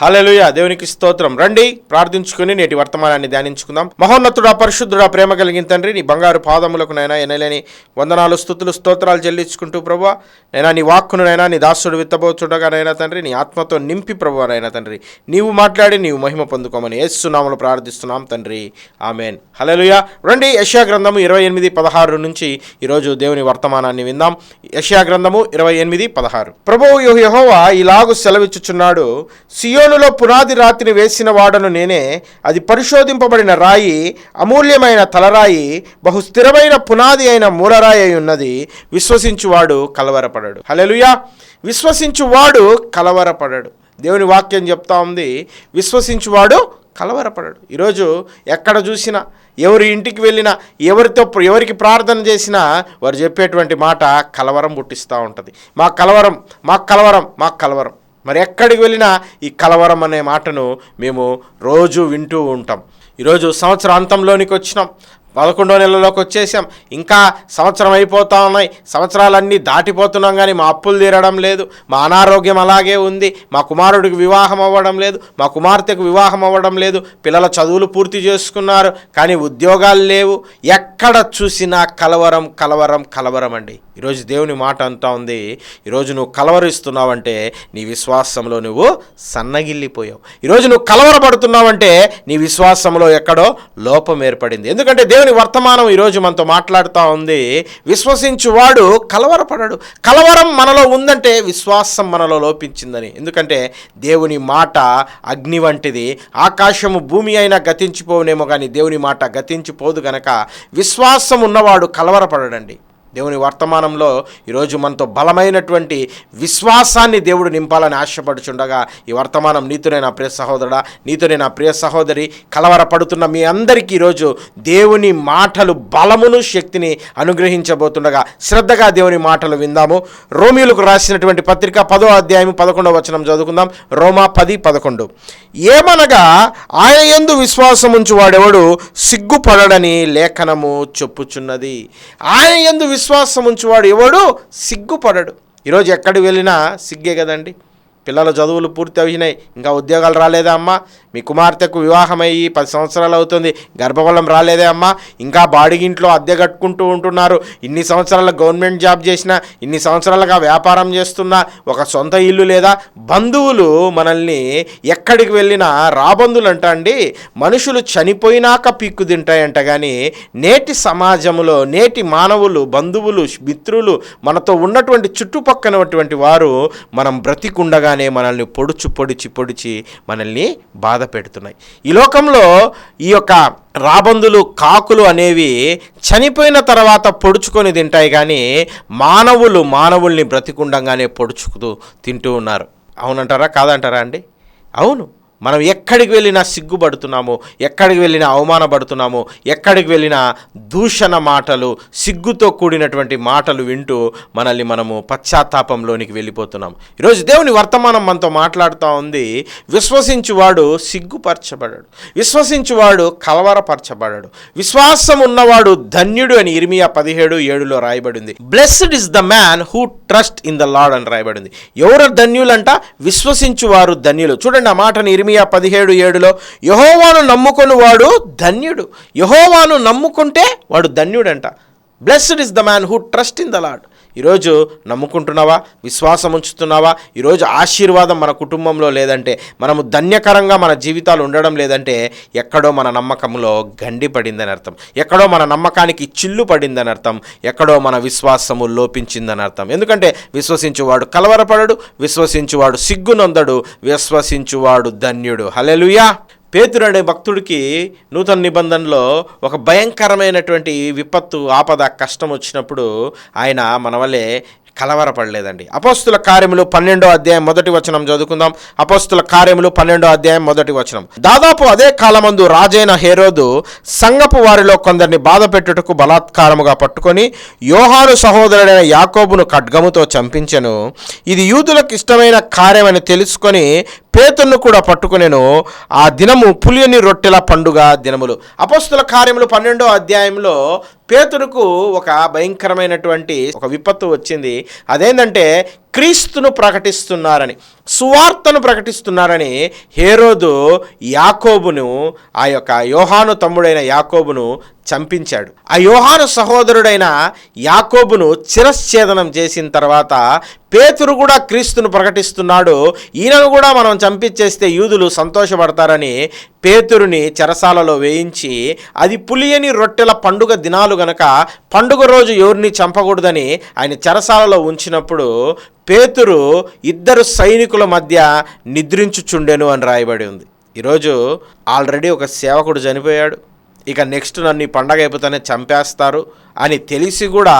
హలలుయ దేవునికి స్తోత్రం. రండి ప్రార్థించుకుని నేటి వర్తమానాన్ని ధ్యానించుకుందాం. మహోన్నతుడ పరిశుద్ధుడా ప్రేమ కలిగిన తండ్రి నీ బంగారు పాదములకు నైనా ఎనలేని వందనాలు స్థుతులు స్తోత్రాలు చెల్లించుకుంటూ ప్రభు నైనా నీ వాక్కును నైనా నీ దాసుడు విత్తబోచుండగానైనా తండ్రి నీ ఆత్మతో నింపి ప్రభు నైనా తండ్రి. నీవు మాట్లాడి నీవు మహిమ పొందుకోమని ఏసునామలు ప్రార్థిస్తున్నాం తండ్రి. ఆమెన్. హలలుయ రండి యశా గ్రంథము ఇరవై ఎనిమిది పదహారు నుంచి ఈరోజు దేవుని వర్తమానాన్ని విందాం. యశా గ్రంథము ఇరవై ఎనిమిది పదహారు. ప్రభువు యహోవా ఇలాగు సెలవిచ్చుచున్నాడు. సియో సియోనులో పునాది రాతిని వేసిన వాడను నేనే. అది పరిశోధింపబడిన రాయి అమూల్యమైన తలరాయి బహు స్థిరమైన పునాది అయిన మూలరాయి అయి ఉన్నది. విశ్వసించువాడు కలవరపడడు. హలెలుయా విశ్వసించువాడు కలవరపడడు. దేవుని వాక్యం చెప్తా ఉంది. విశ్వసించువాడు కలవరపడడు. ఈరోజు ఎక్కడ చూసినా ఎవరి ఇంటికి వెళ్ళినా ఎవరితో ఎవరికి ప్రార్థన చేసినా వారు చెప్పేటువంటి మాట కలవరం పుట్టిస్తూ ఉంటుంది. మా కలవరం మా కలవరం మా కలవరం. మరి ఎక్కడికి వెళ్ళినా ఈ కలవరం అనే మాటను మేము రోజు వింటూ ఉంటాం. ఈరోజు సంవత్సర అంతంలోనికి వచ్చినాం. పదకొండో నెలలోకి వచ్చేసాం. ఇంకా సంవత్సరం అయిపోతా ఉన్నాయి. సంవత్సరాలన్నీ దాటిపోతున్నాం కానీ మా అప్పులు తీరడం లేదు. మా అనారోగ్యం అలాగే ఉంది. మా కుమారుడికి వివాహం అవ్వడం లేదు. మా కుమార్తెకు వివాహం అవ్వడం లేదు. పిల్లల చదువులు పూర్తి చేసుకున్నారు. కానీ ఉద్యోగాలు లేవు. ఎక్కడ చూసినా కలవరం కలవరం కలవరం అండి. ఈరోజు దేవుని మాట అంతా ఉంది. ఈరోజు నువ్వు కలవరిస్తున్నావంటే నీ విశ్వాసంలో నువ్వు సన్నగిల్లిపోయావు. ఈరోజు నువ్వు కలవరపడుతున్నావంటే నీ విశ్వాసంలో ఎక్కడో లోపం ఏర్పడింది. ఎందుకంటే దేవుని వర్తమానం ఈరోజు మనతో మాట్లాడుతూ ఉంది. విశ్వసించువాడు కలవరపడడు. కలవరం మనలో ఉందంటే విశ్వాసం మనలో లోపించిందని. ఎందుకంటే దేవుని మాట అగ్ని వంటిది. ఆకాశము భూమి అయినా గతించిపోవునేమో కానీ దేవుని మాట గతించిపోదు గనక విశ్వాసం ఉన్నవాడు కలవరపడడండి. దేవుని వర్తమానంలో ఈరోజు మనతో బలమైనటువంటి విశ్వాసాన్ని దేవుడు నింపాలని ఆశపడుచుండగా ఈ వర్తమానం నీతోనే నా ప్రియ సహోదరుడా నీతోనే నా ప్రియ సహోదరి కలవరపడుతున్న మీ అందరికీ ఈరోజు దేవుని మాటలు బలమును శక్తిని అనుగ్రహించబోతుండగా శ్రద్ధగా దేవుని మాటలు విందాము. రోమిలకు రాసినటువంటి పత్రిక పదో అధ్యాయం పదకొండవ వచనం చదువుకుందాం. రోమా పది పదకొండు. ఏమనగా ఆయన ఎందు విశ్వాసం ఉంచువాడెవడు? సిగ్గుపడడని లేఖనము చెప్పుచున్నది. ఆయన ఎందు విశ్వాసం విశ్వాసం ఉంచువాడు ఎవడు సిగ్గుపడడు. ఈరోజు ఎక్కడికి వెళ్ళినా సిగ్గే కదండి. పిల్లల చదువులు పూర్తి అయినాయి. ఇంకా ఉద్యోగాలు రాలేదా అమ్మా. మీ కుమార్తెకు వివాహం అయ్యి పది సంవత్సరాలు అవుతుంది. గర్భఫలం రాలేదే అమ్మా. ఇంకా బాడిగింట్లో అద్దె కట్టుకుంటూ ఉంటున్నారు. ఇన్ని సంవత్సరాల గవర్నమెంట్ జాబ్ చేసినా ఇన్ని సంవత్సరాలుగా వ్యాపారం చేస్తున్నా ఒక సొంత ఇల్లు లేదా? బంధువులు మనల్ని ఎక్కడికి వెళ్ళినా రాబంధులు అంట అండి. మనుషులు చనిపోయినాక పీక్కు తింటాయంట కానీ నేటి సమాజంలో నేటి మానవులు బంధువులు మిత్రులు మనతో ఉన్నటువంటి చుట్టుపక్కనటువంటి వారు మనం బ్రతికుండగా బ్రతికుండగానే మనల్ని పొడుచు పొడిచి పొడిచి మనల్ని బాధ పెడుతున్నాయి. ఈ లోకంలో ఈ యొక్క రాబందులు కాకులు అనేవి చనిపోయిన తర్వాత పొడుచుకొని తింటాయి కానీ మానవులు మానవుల్ని బ్రతికుండంగానే పొడుచుకుతూ తింటూ ఉన్నారు. అవునంటారా? కాదంటారా అండి? అవును. మనం ఎక్కడికి వెళ్ళినా సిగ్గుపడుతున్నాము ఎక్కడికి వెళ్ళినా అవమానపడుతున్నాము ఎక్కడికి వెళ్ళినా దూషణ మాటలు సిగ్గుతో కూడినటువంటి మాటలు వింటూ మనల్ని మనము పశ్చాత్తాపంలోనికి వెళ్ళిపోతున్నాం. ఈరోజు దేవుని వర్తమానం మనతో మాట్లాడుతూ ఉంది. విశ్వసించువాడు సిగ్గుపరచబడాడు. విశ్వసించువాడు కలవరపరచబడాడు. విశ్వాసం ఉన్నవాడు ధన్యుడు అని ఇర్మియా పదిహేడు ఏడులో రాయబడింది. Blessed is the man who trust in the Lord అని రాయబడింది. ఎవరు ధన్యులంట? విశ్వసించువారు ధన్యులు. చూడండి ఆ మాటని ఇర్మియా పదిహేడు ఏడులో యహోవాను నమ్ముకొని వాడు ధన్యుడు. యహోవాను నమ్ముకుంటే వాడు ధన్యుడంట. Blessed is the man who trust in the Lord ఈరోజు నమ్ముకుంటున్నావా? విశ్వాసం ఉంచుతున్నావా? ఈరోజు ఆశీర్వాదం మన కుటుంబంలో లేదంటే మనము ధన్యకరంగా మన జీవితాలు ఉండడం లేదంటే ఎక్కడో మన నమ్మకంలో గండి పడిందని అర్థం. ఎక్కడో మన నమ్మకానికి చిల్లు పడిందని అర్థం. ఎక్కడో మన విశ్వాసము లోపించిందని అర్థం. ఎందుకంటే విశ్వసించువాడు కలవరపడడు విశ్వసించువాడు సిగ్గునొందడు విశ్వసించువాడు ధన్యుడు. హలెలుయా పేతురు అనే భక్తుడికి నూతన నిబంధనలో ఒక భయంకరమైనటువంటి విపత్తు ఆపద కష్టం వచ్చినప్పుడు ఆయన మన వల్లే కలవరపడలేదండి. అపోస్తుల కార్యములు పన్నెండో అధ్యాయం మొదటి వచనం చదువుకుందాం. అపోస్తుల కార్యములు పన్నెండో అధ్యాయం మొదటి వచనం. దాదాపు అదే కాలమందు రాజైన హేరోదు సంగపు వారిలో కొందరిని బాధ పెట్టుటకు బలాత్కారముగా పట్టుకొని యోహాను సహోదరుడైన యాకోబును ఖడ్గముతో చంపించెను. ఇది యూదులకు ఇష్టమైన కార్యమని తెలుసుకొని పేతును కూడా పట్టుకునేను. ఆ దినము పులియని రొట్టెల పండుగ దినములు. అపస్తుల కార్యములు పన్నెండో అధ్యాయంలో పేతురుకు ఒక భయంకరమైనటువంటి ఒక విపత్తు వచ్చింది. అదేంటంటే క్రీస్తును ప్రకటిస్తున్నారని సువార్తను ప్రకటిస్తున్నారని హేరోదు యాకోబును ఆ యొక్క యోహాను తమ్ముడైన యాకోబును చంపించాడు. ఆ యోహాను సహోదరుడైన యాకోబును చిరశ్ఛేదనం చేసిన తర్వాత పేతురు కూడా క్రీస్తును ప్రకటిస్తున్నాడు. ఈయనను కూడా మనం చంపించేస్తే యూదులు సంతోషపడతారని పేతురుని చెరసాలలో వేయించి అది పులియని రొట్టెల పండుగ దినాలు గనక పండుగ రోజు ఎవరిని చంపకూడదని ఆయన చెరసాలలో ఉంచినప్పుడు పేతురు ఇద్దరు సైనికుల మధ్య నిద్రించుచుండెను అని రాయబడి ఉంది. ఈరోజు ఆల్రెడీ ఒక సేవకుడు చనిపోయాడు. ఇక నెక్స్ట్ నన్ను ఈ పండగ అయిపోతేనే చంపేస్తారు అని తెలిసి కూడా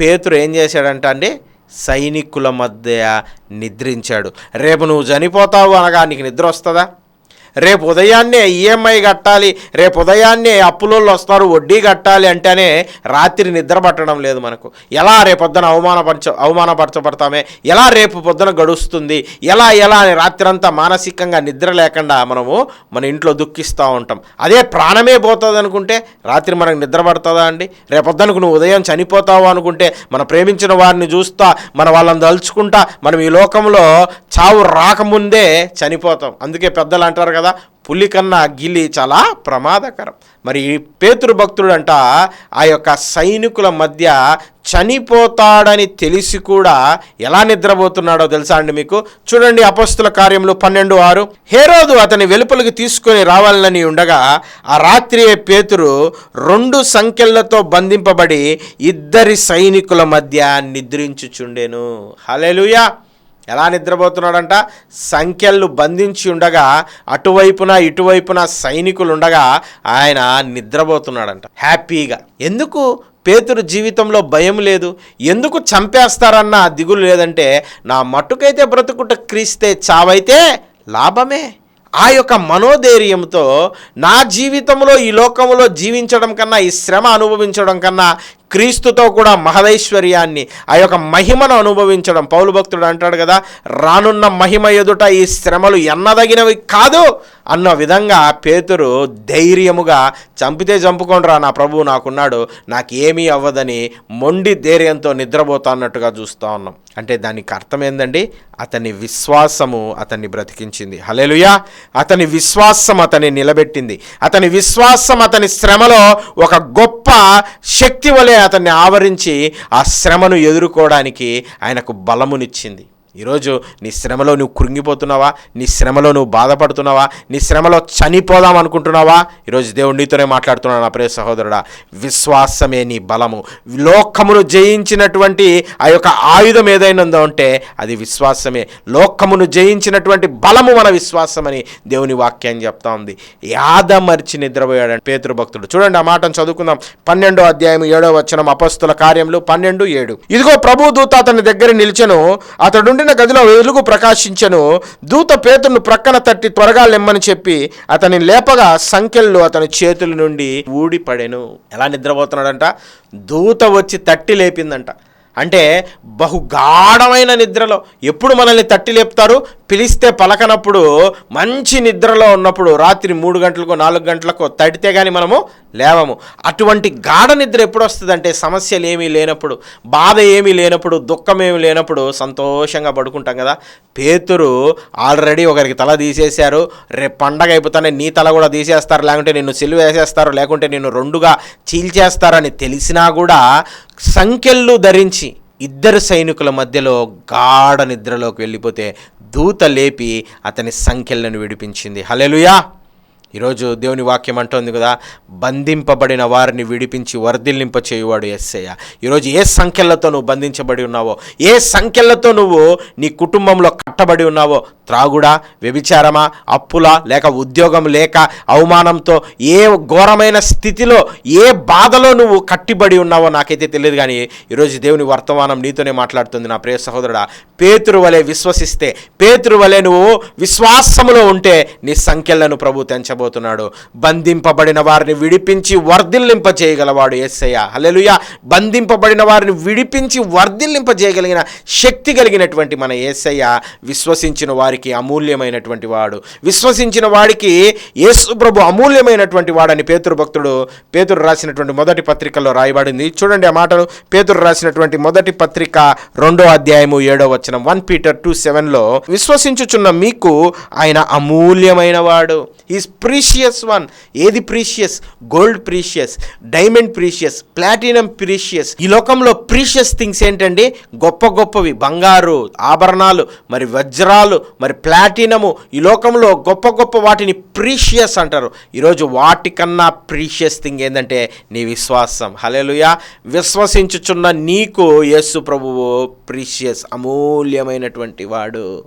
పేతురు ఏం చేశాడంట అండి సైనికుల మధ్య నిద్రించాడు. రేపు నువ్వు చనిపోతావు అనగా నీకు నిద్ర వస్తుందా? రేపు ఉదయాన్నే ఈఎంఐ కట్టాలి రేపు ఉదయాన్నే అప్పులోళ్ళు వస్తారు వడ్డీ కట్టాలి అంటేనే రాత్రి నిద్ర పట్టడం లేదు మనకు. ఎలా రేపొద్దున అవమానపరచ అవమానపరచబడతామే? ఎలా రేపు పొద్దున గడుస్తుంది? ఎలా ఎలా అని రాత్రంతా మానసికంగా నిద్ర లేకుండా మనము మన ఇంట్లో దుఃఖిస్తూ ఉంటాం. అదే ప్రాణమే పోతుంది అనుకుంటే రాత్రి మనకు నిద్ర పడుతుందా అండి? రేపొద్దనకు నువ్వు ఉదయం చనిపోతావు అనుకుంటే మన ప్రేమించిన వారిని చూస్తా మన వాళ్ళని తలుచుకుంటా మనం ఈ లోకంలో చావు రాకముందే చనిపోతాం. అందుకే పెద్దలు అంటారు కదా పులి కన్నా గిల్లి చాలా ప్రమాదకరం. మరి పేతురు భక్తుడంట ఆ యొక్క సైనికుల మధ్య చనిపోతాడని తెలిసి కూడా ఎలా నిద్రపోతున్నాడో తెలుసా అండి మీకు? చూడండి అపస్తుల కార్యంలో పన్నెండు ఆరు. హేరోదు అతని వెలుపలికి తీసుకొని రావాలని ఉండగా ఆ రాత్రి పేతురు రెండు సంఖ్యలతో బంధింపబడి ఇద్దరి సైనికుల మధ్య నిద్రించుచుండెను. హలెలుయా ఎలా నిద్రపోతున్నాడంట? సంఖ్యలు బంధించి ఉండగా అటువైపున ఇటువైపున సైనికులు ఉండగా ఆయన నిద్రపోతున్నాడంట. హ్యాపీగా. ఎందుకు పేతురు జీవితంలో భయం లేదు? ఎందుకు చంపేస్తారన్న దిగులు లేదంటే నా మట్టుకైతే బ్రతుకుట క్రీస్తే చావైతే లాభమే. ఆ యొక్క మనోధైర్యంతో నా జీవితంలో ఈ లోకంలో జీవించడం కన్నా ఈ శ్రమ అనుభవించడం కన్నా క్రీస్తుతో కూడా మహదైశ్వర్యాన్ని ఆ యొక్క మహిమను అనుభవించడం. పౌలు భక్తుడు అంటాడు కదా రానున్న మహిమ ఎదుట ఈ శ్రమలు ఎన్నదగినవి కాదు అన్న విధంగా పేతురు ధైర్యముగా చంపితే చంపుకోండిరా నా ప్రభువు నాకున్నాడు నాకేమీ అవ్వదని మొండి ధైర్యంతో నిద్రపోతాన్నట్టుగా చూస్తూ ఉన్నాం. అంటే దానికి అర్థం ఏందండి అతని విశ్వాసము అతన్ని బ్రతికించింది. హలేలుయా అతని విశ్వాసం అతన్ని నిలబెట్టింది. అతని విశ్వాసం అతని శ్రమలో ఒక గొప్ప శక్తి వలె అతన్ని ఆవరించి ఆ శ్రమను ఎదుర్కోవడానికి ఆయనకు బలమునిచ్చింది. ఈరోజు నీ శ్రమలో నువ్వు కృంగిపోతున్నావా? నీ శ్రమలో నువ్వు బాధపడుతున్నావా? నీ శ్రమలో చనిపోదాం అనుకుంటున్నావా? ఈరోజు దేవుడు నీతోనే మాట్లాడుతున్నాడు నా ప్రియ సహోదరుడా. విశ్వాసమే నీ బలము. లోకమును జయించినటువంటి ఆ యొక్క ఆయుధం ఏదైనా ఉంటే అది విశ్వాసమే. లోకమును జయించినటువంటి బలము మన విశ్వాసమని దేవుని వాక్యం చెప్తా ఉంది. యాదమర్చి నిద్రపోయాడు పేతృ భక్తుడు. చూడండి ఆ మాటను చదువుకుందాం. పన్నెండో అధ్యాయం ఏడో వచనం అపస్తుల కార్యములు పన్నెండు ఏడు. ఇదిగో ప్రభు దూత అతని దగ్గర నిలిచెను. నిండిన గదిలో వెలుగు ప్రకాశించను. దూత పేతును ప్రక్కన తట్టి త్వరగా లెమ్మని చెప్పి అతని లేపగా సంఖ్యలు అతని చేతుల నుండి ఊడిపడెను. ఎలా నిద్రపోతున్నాడంట? దూత వచ్చి తట్టి లేపిందంట. అంటే బహుగాఢమైన నిద్రలో ఎప్పుడు మనల్ని తట్టి లేపుతారు? పిలిస్తే పలకనప్పుడు మంచి నిద్రలో ఉన్నప్పుడు రాత్రి మూడు గంటలకు నాలుగు గంటలకు తడితే కానీ మనము లేవము. అటువంటి గాఢ నిద్ర ఎప్పుడు వస్తుందంటే సమస్యలు ఏమీ లేనప్పుడు బాధ ఏమీ లేనప్పుడు దుఃఖం ఏమీ లేనప్పుడు సంతోషంగా పడుకుంటాం కదా. పేతురు ఆల్రెడీ ఒకరికి తల తీసేశారు. రేపు పండగ అయిపోతానే నీ తల కూడా తీసేస్తారు. లేకుంటే నిన్ను సిలువ వేసేస్తారు. లేకుంటే నిన్ను రెండుగా చీల్చేస్తారని తెలిసినా కూడా సంఖ్యలు ధరించి ఇద్దరు సైనికుల మధ్యలో గాఢ నిద్రలోకి వెళ్ళిపోతే దూత లేపి అతని సంఖ్యలను విడిపించింది. హలెలుయా ఈరోజు దేవుని వాక్యం అంటోంది కదా బంధింపబడిన వారిని విడిపించి వర్ధిల్లింప చేయువాడు ఎస్సయ్య ఈరోజు ఏ సంఖ్యలతో నువ్వు బంధించబడి ఉన్నావో ఏ సంఖ్యలతో నువ్వు నీ కుటుంబంలో కట్టబడి ఉన్నావో త్రాగుడా వ్యభిచారమా అప్పులా లేక ఉద్యోగం లేక అవమానంతో ఏ ఘోరమైన స్థితిలో ఏ బాధలో నువ్వు కట్టిబడి ఉన్నావో నాకైతే తెలియదు కానీ ఈరోజు దేవుని వర్తమానం నీతోనే మాట్లాడుతుంది నా ప్రియ సహోదరుడా. పేతురు వలె విశ్వసిస్తే పేతురు వలె నువ్వు విశ్వాసములో ఉంటే నీ సంఖ్యలను ప్రభు తెంచబో చేయబోతున్నాడు. బంధింపబడిన వారిని విడిపించి వర్ధిల్లింప చేయగలవాడు ఎస్సయ్య హలెలుయ బంధింపబడిన వారిని విడిపించి వర్ధిల్లింప చేయగలిగిన శక్తి కలిగినటువంటి మన ఏసయ్య విశ్వసించిన వారికి అమూల్యమైనటువంటి వాడు. విశ్వసించిన వాడికి యేసు ప్రభు అమూల్యమైనటువంటి వాడని పేతురు భక్తుడు పేతురు రాసినటువంటి మొదటి పత్రికలో రాయబడింది. చూడండి ఆ మాటలు. పేతురు రాసినటువంటి మొదటి పత్రిక రెండో అధ్యాయము ఏడో వచనం. వన్ పీటర్ టూ సెవెన్లో విశ్వసించుచున్న మీకు ఆయన అమూల్యమైన వాడు. ఈజ్ ప్రీషియస్ వన్ ఏది precious gold precious diamond precious platinum precious ఈ లోకంలో ప్రీషియస్ థింగ్స్ ఏంటండి? గొప్ప గొప్పవి. బంగారు ఆభరణాలు మరి వజ్రాలు మరి ప్లాటినము ఈ లోకంలో గొప్ప గొప్ప వాటిని ప్రీషియస్ అంటారు. ఈరోజు వాటికన్నా ప్రీషియస్ థింగ్ ఏంటంటే నీ విశ్వాసం. హలేలుయా విశ్వసించుచున్న నీకు యేసు ప్రభువు ప్రీషియస్ అమూల్యమైనటువంటి వాడు.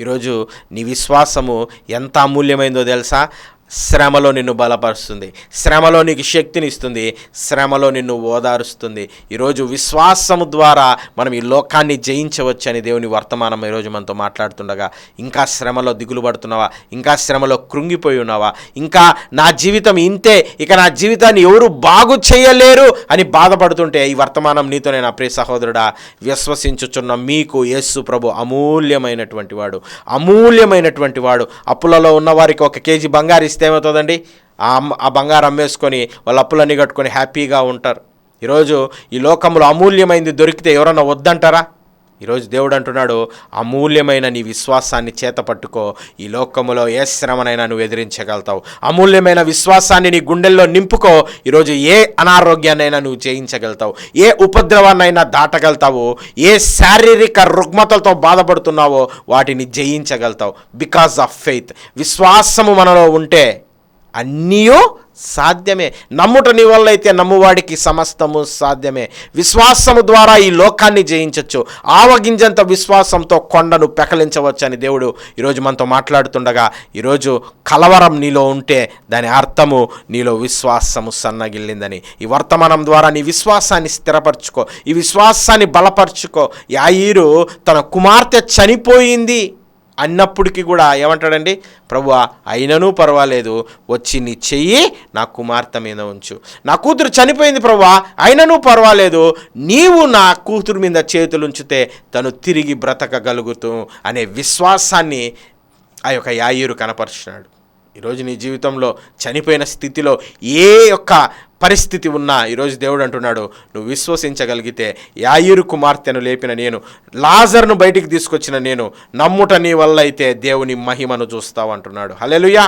ఈరోజు నీ విశ్వాసము ఎంత అమూల్యమైందో తెలుసా? శ్రమలో నిన్ను బలపరుస్తుంది. శ్రమలో నీకు శక్తిని ఇస్తుంది. శ్రమలో నిన్ను ఓదారుస్తుంది. ఈరోజు విశ్వాసము ద్వారా మనం ఈ లోకాన్ని జయించవచ్చు అని దేవుని వర్తమానం ఈరోజు మనతో మాట్లాడుతుండగా ఇంకా శ్రమలో దిగులు పడుతున్నావా? ఇంకా శ్రమలో కృంగిపోయి ఉన్నావా? ఇంకా నా జీవితం ఇంతే ఇక నా జీవితాన్ని ఎవరు బాగు చేయలేరు అని బాధపడుతుంటే ఈ వర్తమానం నీతోనే నా ప్రియ సహోదరుడా విశ్వసించుచున్న మీకు యేసు ప్రభు అమూల్యమైనటువంటి వాడు. అమూల్యమైనటువంటి వాడు. అప్పులలో ఉన్న వారికి ఒక కేజీ బంగారు ఇస్తే ఏమవుతుందండి ఆ ఆ బంగారం అమ్మేసుకొని వాళ్ళ అప్పులన్నీ కట్టుకొని హ్యాపీగా ఉంటారు. ఈరోజు ఈ లోకంలో అమూల్యమైంది దొరికితే ఎవరన్నా వద్దంటారా? ఈరోజు దేవుడు అంటున్నాడు అమూల్యమైన నీ విశ్వాసాన్ని చేతపట్టుకో. ఈ లోకములో ఏ శ్రమనైనా నువ్వు ఎదిరించగలుగుతావు. అమూల్యమైన విశ్వాసాన్ని నీ గుండెల్లో నింపుకో. ఈరోజు ఏ అనారోగ్యాన్నైనా నువ్వు జయించగలుగుతావు. ఏ ఉపద్రవాన్నైనా దాటగలుగుతావు. ఏ శారీరక రుగ్మతలతో బాధపడుతున్నావో వాటిని జయించగలుగుతావు. బికాస్ ఆఫ్ ఫెయిత్ విశ్వాసము మనలో ఉంటే అన్నీయూ సాధ్యమే. నమ్ముట నీ వల్లైతే నమ్మువాడికి సమస్తము సాధ్యమే. విశ్వాసము ద్వారా ఈ లోకాన్ని జయించవచ్చు ఆవగింజంత విశ్వాసంతో కొండను పెకలించవచ్చు అని దేవుడు ఈరోజు మనతో మాట్లాడుతుండగా ఈరోజు కలవరం నీలో ఉంటే దాని అర్థము నీలో విశ్వాసము సన్నగిల్లిందని. ఈ వర్తమానం ద్వారా నీ విశ్వాసాన్ని స్థిరపరచుకో. ఈ విశ్వాసాన్ని బలపరచుకో. యాయిరు తన కుమార్తె చనిపోయింది. అన్నప్పటికీ కూడా ఏమంటాడండి? ప్రభు అయినను పర్వాలేదు వచ్చి నీ చెయ్యి నా కుమార్తె మీద ఉంచు. నా కూతురు చనిపోయింది ప్రభు అయినను పర్వాలేదు నీవు నా కూతురు మీద చేతులు ఉంచితే తను తిరిగి బ్రతకగలుగుతూ అనే విశ్వాసాన్ని ఆ యొక్క యాయూరు కనపరుచున్నాడు ఈరోజు నీ జీవితంలో చనిపోయిన స్థితిలో ఏ యొక్క పరిస్థితి ఉన్నా ఈరోజు దేవుడు అంటున్నాడు నువ్వు విశ్వసించగలిగితే యాయిరు కుమార్తెను లేపిన నేను లాజర్ను బయటికి తీసుకొచ్చిన నేను నమ్ముట నీ వల్ల అయితే దేవుని మహిమను చూస్తావు అంటున్నాడు. హలెలుయా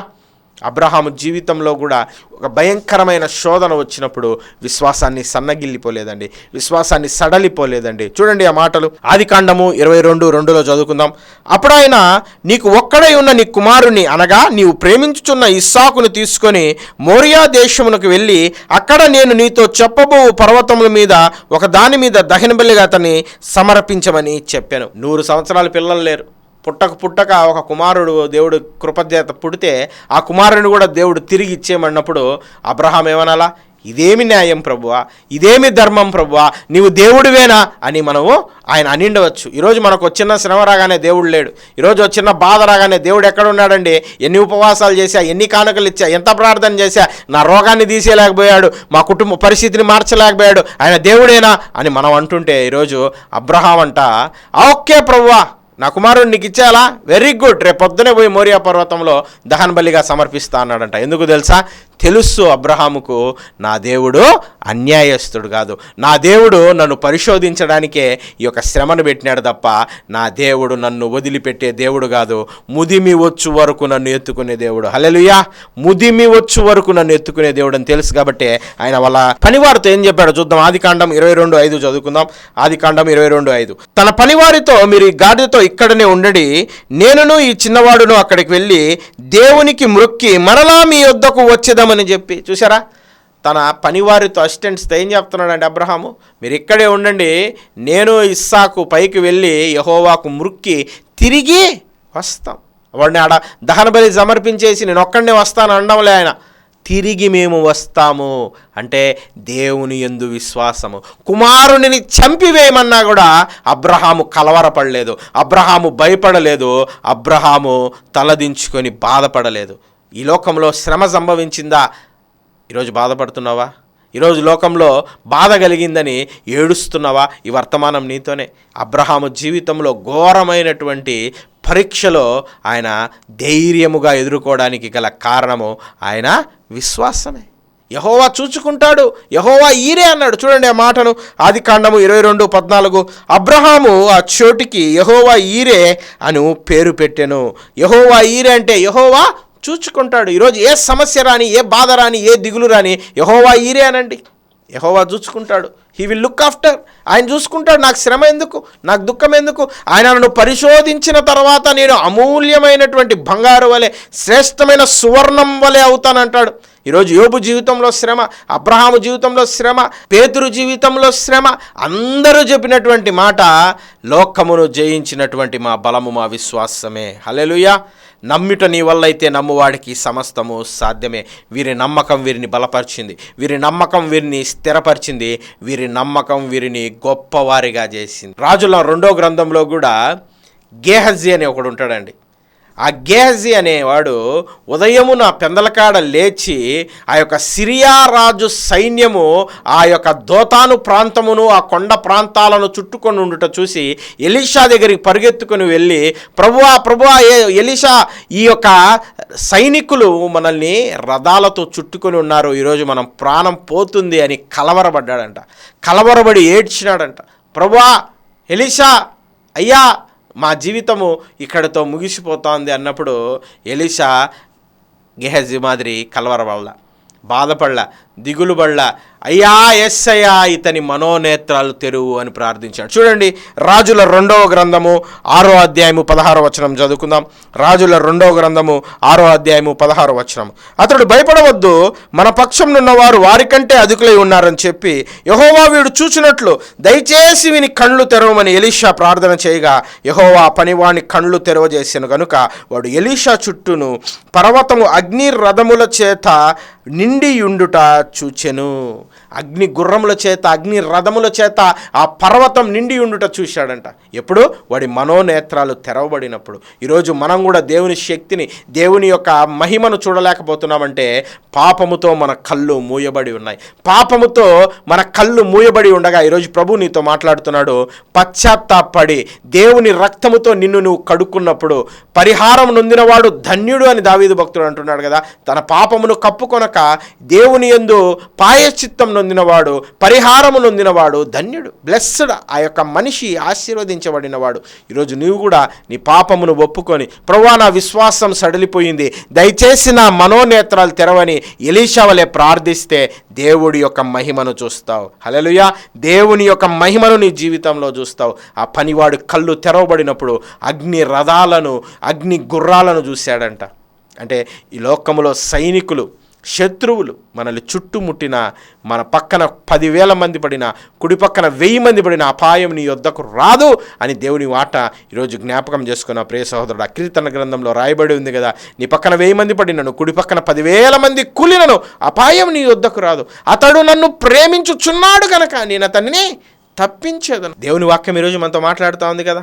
అబ్రహాము జీవితంలో కూడా ఒక భయంకరమైన శోధన వచ్చినప్పుడు విశ్వాసాన్ని సన్నగిల్లిపోలేదండి. విశ్వాసాన్ని సడలిపోలేదండి. చూడండి ఆ మాటలు. ఆది కాండము ఇరవై రెండు రెండులో చదువుకుందాం. అప్పుడైనా నీకు ఒక్కడై ఉన్న నీ కుమారుని అనగా నీవు ప్రేమించుచున్న ఇస్సాకును తీసుకొని మోరియా దేశమునకు వెళ్ళి అక్కడ నేను నీతో చెప్పబో పర్వతముల మీద ఒక దాని మీద దహనబల్లిగా అతన్ని సమర్పించమని చెప్పాను. నూరు సంవత్సరాల పిల్లలు లేరు. పుట్టక పుట్టక ఒక కుమారుడు దేవుడు కృపచేత పుడితే ఆ కుమారుని కూడా దేవుడు తిరిగి ఇచ్చేయమన్నప్పుడు అబ్రహాం ఏమనాలా? ఇదేమి న్యాయం ప్రభువా? ఇదేమి ధర్మం ప్రభువా? నీవు దేవుడివేనా? అని మనము ఆయన అనిండవచ్చు. ఈరోజు మనకు వచ్చిన శ్రమ రాగానే దేవుడు లేడు. ఈరోజు వచ్చిన బాధ రాగానే దేవుడు ఎక్కడ ఉన్నాడండి ఎన్ని ఉపవాసాలు చేశా? ఎన్ని కానుకలు ఇచ్చా? ఎంత ప్రార్థన చేశా? నా రోగాన్ని తీసేయలేకపోయాడు. మా కుటుంబ పరిస్థితిని మార్చలేకపోయాడు. ఆయన దేవుడేనా? అని మనం అంటుంటే ఈరోజు అబ్రహాం అంట ఓకే ప్రభువా. నా కుమారుడు నీకు ఇచ్చేలా వెరీ గుడ్ రేపు పొద్దునే పోయి మోరియా పర్వతంలో దహన్ బలిగా సమర్పిస్తా అన్నాడంట. ఎందుకు తెలుసా? తెలుసు అబ్రహాముకు నా దేవుడు అన్యాయస్తుడు కాదు. నా దేవుడు నన్ను పరిశోధించడానికే ఈ యొక్క శ్రమను పెట్టినాడు తప్ప నా దేవుడు నన్ను వదిలిపెట్టే దేవుడు కాదు. ముదిమి వచ్చు వరకు నన్ను ఎత్తుకునే దేవుడు. హలెలుయా ముదిమి వచ్చు వరకు నన్ను ఎత్తుకునే దేవుడు అని తెలుసు కాబట్టి ఆయన వాళ్ళ పనివారితో ఏం చెప్పాడు చూద్దాం. ఆది కాండం ఇరవై రెండు ఐదు చదువుకుందాం. ఆది కాండం ఇరవై రెండు ఐదు. తన పనివారితో మీరు ఈ గాడితో ఇక్కడనే ఉండడి. నేనును ఈ చిన్నవాడును అక్కడికి వెళ్ళి దేవునికి మృక్కి మరలా మీ వద్దకు వచ్చేదామని చెప్పి చూసారా తన పనివారితో అసిస్టెంట్స్తో ఏం చెప్తున్నాడండి అబ్రహాము? మీరు ఇక్కడే ఉండండి. నేను ఇస్సాకు పైకి వెళ్ళి యహోవాకు మృక్కి తిరిగి వస్తాం. వాడిని ఆడ దహన బలి సమర్పించేసి నేను ఒక్కడనే వస్తాను అనడంలే ఆయన. తిరిగి మేము వస్తాము. అంటే దేవుని ఎందు విశ్వాసము. కుమారునిని చంపివేయమన్నా కూడా అబ్రహాము కలవరపడలేదు. అబ్రహాము భయపడలేదు. అబ్రహాము తలదించుకొని బాధపడలేదు. ఈ లోకంలో శ్రమ సంభవించిందా? ఈరోజు బాధపడుతున్నావా? ఈరోజు లోకంలో బాధ కలిగిందని ఏడుస్తున్నావా? ఈ వర్తమానం నీతోనే. అబ్రహాము జీవితంలో ఘోరమైనటువంటి పరీక్షలో ఆయన ధైర్యముగా ఎదుర్కోవడానికి గల కారణము ఆయన విశ్వాసమే. యహోవా చూచుకుంటాడు. యహోవా ఈరే అన్నాడు. చూడండి ఆ మాటను. ఆది కాండము ఇరవై రెండు పద్నాలుగు. అబ్రహాము ఆ చోటికి యహోవా ఈరే అను పేరు పెట్టెను. యహోవా ఈరే అంటే యహోవా చూచుకుంటాడు. ఈరోజు ఏ సమస్య రాని ఏ బాధ రాని ఏ దిగులు రాని యహోవా ఈరే అనండి. యహోవా చూసుకుంటాడు. హీ విల్ లుక్ ఆఫ్టర్ ఆయన చూసుకుంటాడు. నాకు శ్రమ ఎందుకు? నాకు దుఃఖం ఎందుకు? ఆయన నన్ను పరిశోధించిన తర్వాత నేను అమూల్యమైనటువంటి బంగారు వలె శ్రేష్టమైన సువర్ణం వలె అవుతానంటాడు. ఈరోజు యోబు జీవితంలో శ్రమ అబ్రహాము జీవితంలో శ్రమ పేతురు జీవితంలో శ్రమ అందరూ చెప్పినటువంటి మాట లోకమును జయించినటువంటి మా బలము మా విశ్వాసమే. హలెలుయా నమ్మిట నీ వల్ల అయితే నమ్మువాడికి సమస్తము సాధ్యమే. వీరి నమ్మకం వీరిని బలపరిచింది. వీరి నమ్మకం వీరిని స్థిరపరిచింది. వీరి నమ్మకం వీరిని గొప్పవారిగా చేసింది. రాజుల రెండో గ్రంథంలో కూడా గేహజీ అని ఒకడు ఉంటాడండి. ఆ గేహజీ అనేవాడు ఉదయమున పెందలకాడ లేచి ఆ యొక్క సిరియా రాజు సైన్యము ఆ యొక్క దోతాను ప్రాంతమును ఆ కొండ ప్రాంతాలను చుట్టుకొని ఉండుట చూసి ఎలీషా దగ్గరికి పరిగెత్తుకుని వెళ్ళి ప్రభువా ప్రభువా ఏ ఎలీషా ఈ యొక్క సైనికులు మనల్ని రథాలతో చుట్టుకొని ఉన్నారు. ఈరోజు మనం ప్రాణం పోతుంది అని కలవరపడ్డాడంట. కలవరబడి ఏడ్చినాడంట. ప్రభువా ఎలీషా అయ్యా మా జీవితము ఇక్కడతో ముగిసిపోతోంది అన్నప్పుడు ఎలీషా గెహజీ మాదిరి కలవరపడల బాధపడల దిగులు పడల అయ్యా ఎస్ అయ్యా ఇతని మనోనేత్రాలు తెరువు అని ప్రార్థించాడు. చూడండి రాజుల రెండవ గ్రంథము ఆరో అధ్యాయము పదహారో వచనం చదువుకుందాం. రాజుల రెండవ గ్రంథము ఆరో అధ్యాయము పదహారో వచనం. అతడు భయపడవద్దు మన పక్షం వారు వారికంటే అధికులై ఉన్నారని చెప్పి యహోవా వీడు చూచినట్లు దయచేసి వీని కళ్ళు తెరవమని ఎలీషా ప్రార్థన చేయగా యహోవా పనివాని కళ్ళు తెరవజేసాను కనుక వాడు ఎలీషా చుట్టూను పర్వతము అగ్ని రథముల చేత నిండియుండుట చూచెను. అగ్ని గుర్రముల చేత అగ్ని రథముల చేత ఆ పర్వతం నిండి ఉండుట చూశాడంట. ఎప్పుడు? వాడి మనోనేత్రాలు తెరవబడినప్పుడు. ఈరోజు మనం కూడా దేవుని శక్తిని దేవుని యొక్క మహిమను చూడలేకపోతున్నామంటే పాపముతో మన కళ్ళు మూయబడి ఉన్నాయి. పాపముతో మన కళ్ళు మూయబడి ఉండగా ఈరోజు ప్రభు నీతో మాట్లాడుతున్నాడు. పశ్చాత్తాపడి దేవుని రక్తముతో నిన్ను నువ్వు కడుక్కున్నప్పుడు పరిహారం నొందినవాడు ధన్యుడు అని దావీదు భక్తుడు అంటున్నాడు కదా. తన పాపమును కప్పుకొనక దేవుని యందు పాయశ్చిత్తం నొందినవాడు పరిహారము నొందినవాడు ధన్యుడు బ్లెస్డ్ ఆ యొక్క మనిషి ఆశీర్వదించబడినవాడు. ఈరోజు నీవు కూడా నీ పాపమును ఒప్పుకొని ప్రవ్వా నా విశ్వాసం సడలిపోయింది. దయచేసి నా మనోనేత్రాలు తెరవని ఎలీషా వలె ప్రార్థిస్తే దేవుడి యొక్క మహిమను చూస్తావు. హలలుయా దేవుని యొక్క మహిమను నీ జీవితంలో చూస్తావు. ఆ పనివాడు కళ్ళు తెరవబడినప్పుడు అగ్ని రథాలను అగ్ని గుర్రాలను చూశాడంట. అంటే ఈ లోకములో సైనికులు శత్రువులు మనల్ని చుట్టుముట్టిన మన పక్కన పదివేల మంది పడిన కుడి పక్కన వెయ్యి మంది పడిన అపాయం నీ యొద్దకు రాదు అని దేవుని వాట ఈరోజు జ్ఞాపకం చేసుకున్న ప్రియ సహోదరుడు ఆ కీర్తన గ్రంథంలో రాయబడి ఉంది కదా నీ పక్కన వెయ్యి మంది పడినను కుడి పక్కన పదివేల మంది కూలినను అపాయం నీ యొద్దకు రాదు. అతడు నన్ను ప్రేమించుచున్నాడు కనుక నేను అతన్ని తప్పించేదను. దేవుని వాక్యం ఈరోజు మనతో మాట్లాడుతూ ఉంది కదా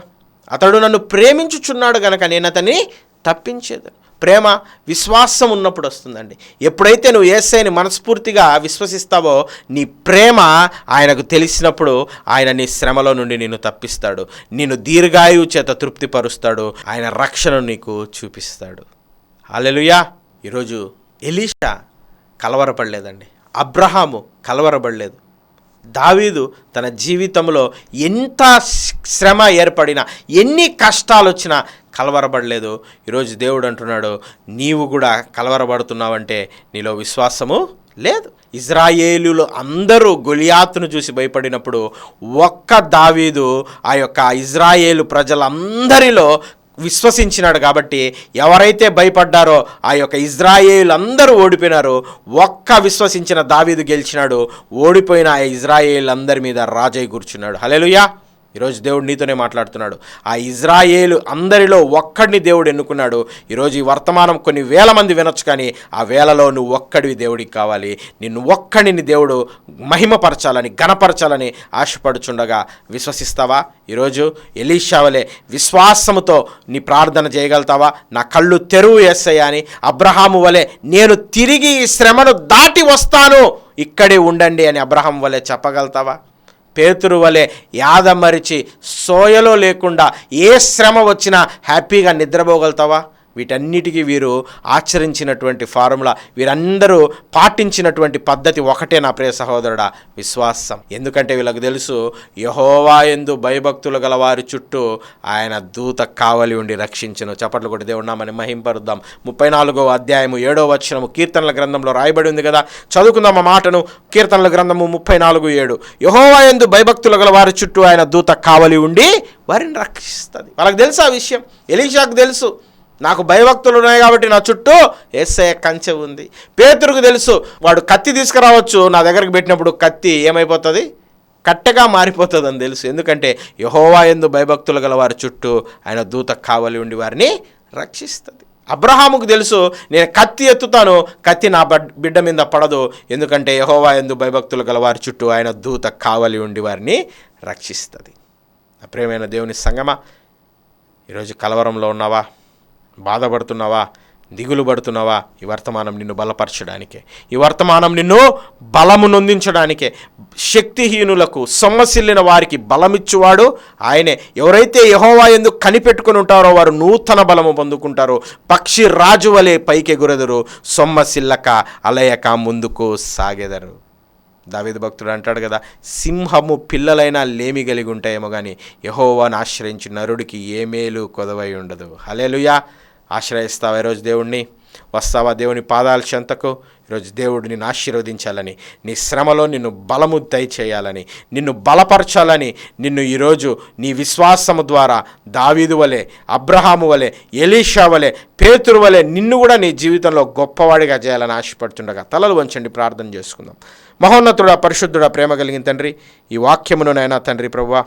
అతడు నన్ను ప్రేమించుచున్నాడు కనుక నేను అతన్ని తప్పించేదను. ప్రేమ విశ్వాసం ఉన్నప్పుడు వస్తుందండి. ఎప్పుడైతే నువ్వు ఏసైని మనస్ఫూర్తిగా విశ్వసిస్తావో నీ ప్రేమ ఆయనకు తెలిసినప్పుడు ఆయన నీ శ్రమలో నుండి నిన్ను తప్పిస్తాడు. నిన్ను దీర్ఘాయువు చేత తృప్తిపరుస్తాడు. ఆయన రక్షణ నీకు చూపిస్తాడు. అలెలుయా ఈరోజు ఎలీషా కలవరపడలేదండి. అబ్రహాము కలవరపడలేదు. దావీదు తన జీవితంలో ఎంత శ్రమ ఏర్పడినా ఎన్ని కష్టాలు వచ్చినా కలవరపడలేదు. ఈరోజు దేవుడు అంటున్నాడు నీవు కూడా కలవరపడుతున్నావంటే నీలో విశ్వాసము లేదు. ఇజ్రాయేలులు అందరూ గొలియాతును చూసి భయపడినప్పుడు ఒక్క దావీదు ఆ యొక్క ఇజ్రాయేలు ప్రజలందరిలో విశ్వసించినాడు కాబట్టి ఎవరైతే భయపడ్డారో ఆ యొక్క ఇజ్రాయేలందరూ అందరూ ఒక్క విశ్వసించిన దావీదు గెలిచినాడు. ఓడిపోయిన ఆ ఇజ్రాయేల్ అందరి మీద రాజై కూర్చున్నాడు. హలెలుయా ఈరోజు దేవుడు నీతోనే మాట్లాడుతున్నాడు. ఆ ఇజ్రాయేలు అందరిలో ఒక్కడిని దేవుడు ఎన్నుకున్నాడు. ఈరోజు ఈ వర్తమానం కొన్ని వేల మంది వినొచ్చు కానీ ఆ వేలలో నువ్వు ఒక్కడివి దేవుడికి కావాలి. నిన్ను ఒక్కడిని దేవుడు మహిమపరచాలని ఘనపరచాలని ఆశపడుచుండగా విశ్వసిస్తావా? ఈరోజు ఎలీషావలే విశ్వాసముతో నీ ప్రార్థన చేయగలుగుతావా? నా కళ్ళు తెరువు వేస్తాయా అని అబ్రహాము వలె నేను తిరిగి ఈ శ్రమను దాటి వస్తాను. ఇక్కడే ఉండండి అని అబ్రహం వలె చెప్పగలుగుతావా? పేతురు వలె యాదమరిచి సోయలో లేకుండా ఏ శ్రమ వచ్చినా హ్యాపీగా నిద్రపోగలుగుతావా? వీటన్నిటికీ వీరు ఆచరించినటువంటి ఫార్ములా వీరందరూ పాటించినటువంటి పద్ధతి ఒకటే నా ప్రియ సహోదరుడా విశ్వాసం. ఎందుకంటే వీళ్ళకు తెలుసు యహోవా ఎందు భయభక్తులు గల వారి చుట్టూ ఆయన దూత కావలి ఉండి రక్షించను. చప్పట్లు కొట్టి దేవుడినామని మహింపరుద్దాం. ముప్పై నాలుగో అధ్యాయము ఏడో వచనము కీర్తనల గ్రంథంలో రాయబడి ఉంది కదా? చదువుకుందాం ఆ మాటను. కీర్తనల గ్రంథము ముప్పై నాలుగు ఏడు. యహోవా ఎందు భయభక్తులు గల వారి చుట్టూ ఆయన దూత కావలి ఉండి వారిని రక్షిస్తుంది. వాళ్ళకి తెలుసు ఆ విషయం? ఎలీషాకు తెలుసు. నాకు భయభక్తులు ఉన్నాయి కాబట్టి నా చుట్టూ ఎస్ఐ కంచె ఉంది. పేతురుకు తెలుసు వాడు కత్తి తీసుకురావచ్చు నా దగ్గరికి పెట్టినప్పుడు కత్తి ఏమైపోతుంది? కట్టెగా మారిపోతుంది అని తెలుసు. ఎందుకంటే యహోవా ఎందు భయభక్తులు గల వారి చుట్టూ ఆయన దూత కావలి ఉండి వారిని రక్షిస్తుంది. అబ్రహాముకు తెలుసు నేను కత్తి ఎత్తుతాను కత్తి నా బడ్- బిడ్డ మీద పడదు. ఎందుకంటే యహోవా ఎందు భయభక్తులు గల వారి చుట్టూ ఆయన దూత కావలి ఉండి వారిని రక్షిస్తుంది. ప్రేమైన దేవుని సంగమా ఈరోజు కలవరంలో ఉన్నావా? బాధపడుతున్నావా? దిగులు పడుతున్నావా? ఈ వర్తమానం నిన్ను బలపరచడానికే. ఈ వర్తమానం నిన్ను బలము నొందించడానికే. శక్తిహీనులకు సొమ్మసిల్లిన వారికి బలమిచ్చువాడు ఆయనే. ఎవరైతే యహోవా ఎందుకు కనిపెట్టుకుని ఉంటారో వారు నూతన బలము పొందుకుంటారు. పక్షి రాజు వలె పైకెగురెదరు. సొమ్మసిల్లక అలయక ముందుకు సాగెదరు. దావేది భక్తుడు అంటాడు కదా సింహము పిల్లలైనా లేమి కలిగి ఉంటాయేమో కానీ యహోవాను ఆశ్రయించి నరుడికి ఏ మేలు కొదవై ఉండదు. హలేలుయా ఆశ్రయిస్తావా ఈరోజు దేవుణ్ణి? వస్తావా దేవుని పాదాల చెంతకు? ఈరోజు దేవుడు నిన్ను ఆశీర్వదించాలని నీ శ్రమలో నిన్ను బలము దయచేయాలని నిన్ను బలపరచాలని నిన్ను ఈరోజు నీ విశ్వాసము ద్వారా దావీదు వలె అబ్రహాము వలె ఎలీషా వలె పేతురు వలె నిన్ను కూడా నీ జీవితంలో గొప్పవాడిగా చేయాలని ఆశపడుతుండగా తలలు వంచండి ప్రార్థన చేసుకుందాం. మహోన్నతుడా పరిశుద్ధుడా ప్రేమ కలిగిన తండ్రి ఈ వాక్యమును నైనా తండ్రి ప్రభువా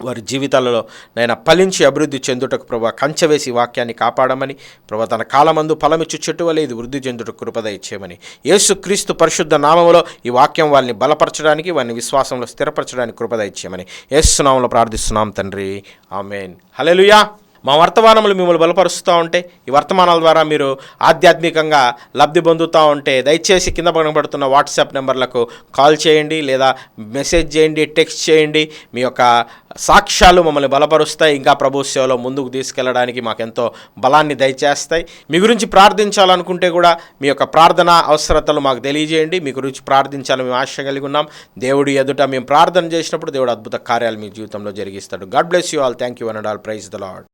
వారి జీవితాలలో నైనా ఫలించి అభివృద్ధి చెందుటకు ప్రభా కంచవేసి వాక్యాన్ని కాపాడమని ప్రభా తన కాలమందు ఫలమిచ్చు చెట్టు వలె ఇది వృద్ధి చెందుటకు కృపద ఇచ్చేయమని యేసు క్రీస్తు పరిశుద్ధ నామములో ఈ వాక్యం వాళ్ళని బలపరచడానికి వారిని విశ్వాసంలో స్థిరపరచడానికి కృపద ఇచ్చేయమని యేసునామంలో ప్రార్థిస్తున్నాం తండ్రి. ఆమెన్. హలెలుయా మా వర్తమానములు మిమ్మల్ని బలపరుస్తూ ఉంటే ఈ వర్తమానాల ద్వారా మీరు ఆధ్యాత్మికంగా లబ్ధి పొందుతూ ఉంటే దయచేసి కింద కనబడుతున్న వాట్సాప్ నెంబర్లకు కాల్ చేయండి లేదా మెసేజ్ చేయండి టెక్స్ట్ చేయండి. మీ యొక్క సాక్ష్యాలు మమ్మల్ని బలపరుస్తాయి. ఇంకా ప్రభు సేవలో ముందుకు తీసుకెళ్ళడానికి మాకెంతో బలాన్ని దయచేస్తాయి. మీ గురించి ప్రార్థించాలనుకుంటే కూడా మీ యొక్క ప్రార్థన అవసరతలు మాకు తెలియజేయండి. మీ గురించి ప్రార్థించాలని మేము ఆశ కలిగి ఉన్నాం. దేవుడి ఎదుట మేము ప్రార్థన చేసినప్పుడు దేవుడు అద్భుత కార్యాలు మీ జీవితంలో జరిగిస్తాడు. God bless you all. Thank you and all. Praise the Lord